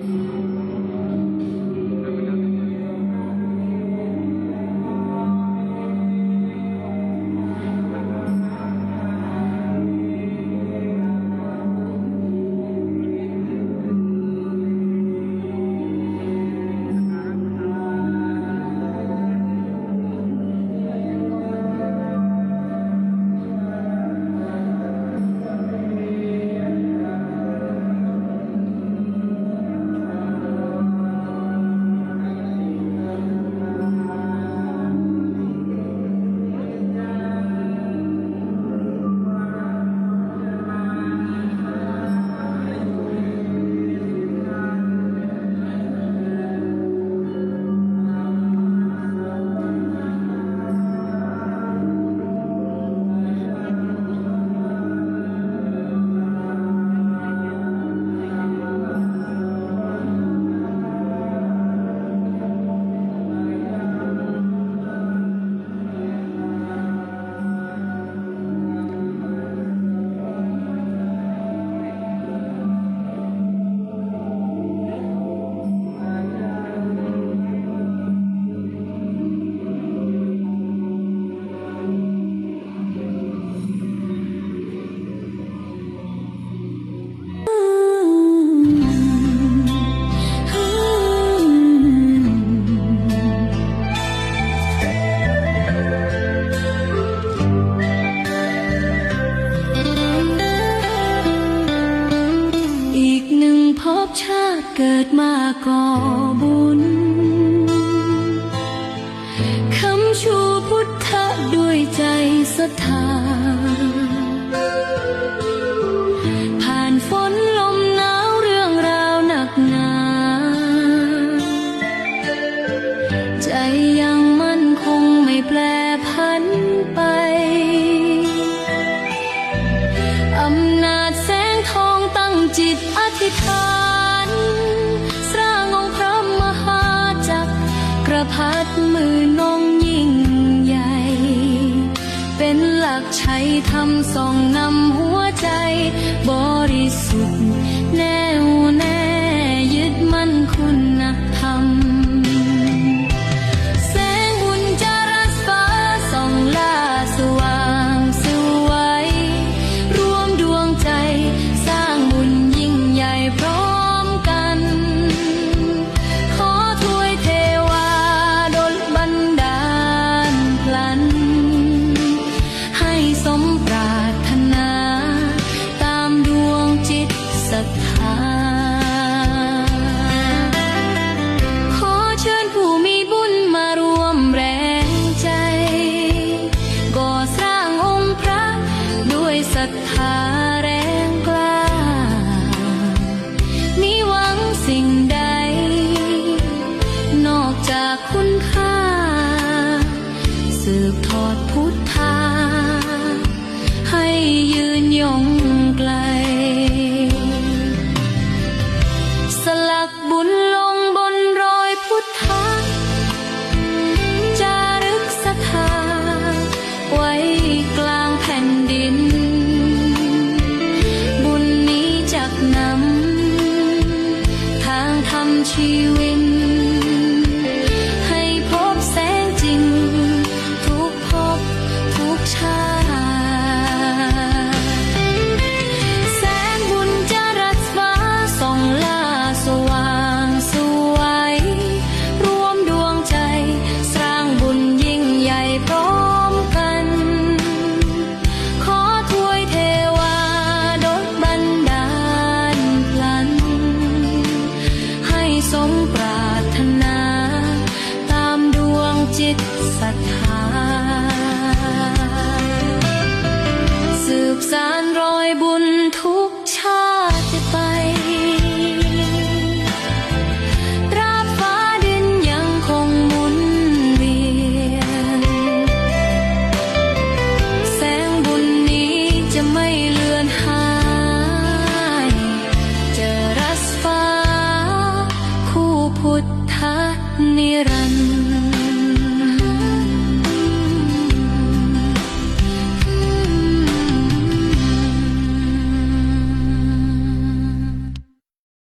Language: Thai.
うん。 เกิดมาก่อบุญคำชูพุทธด้วยใจศรัทธา ทำส่องนำหัวใจ บริสุทธิ์ ชีวิน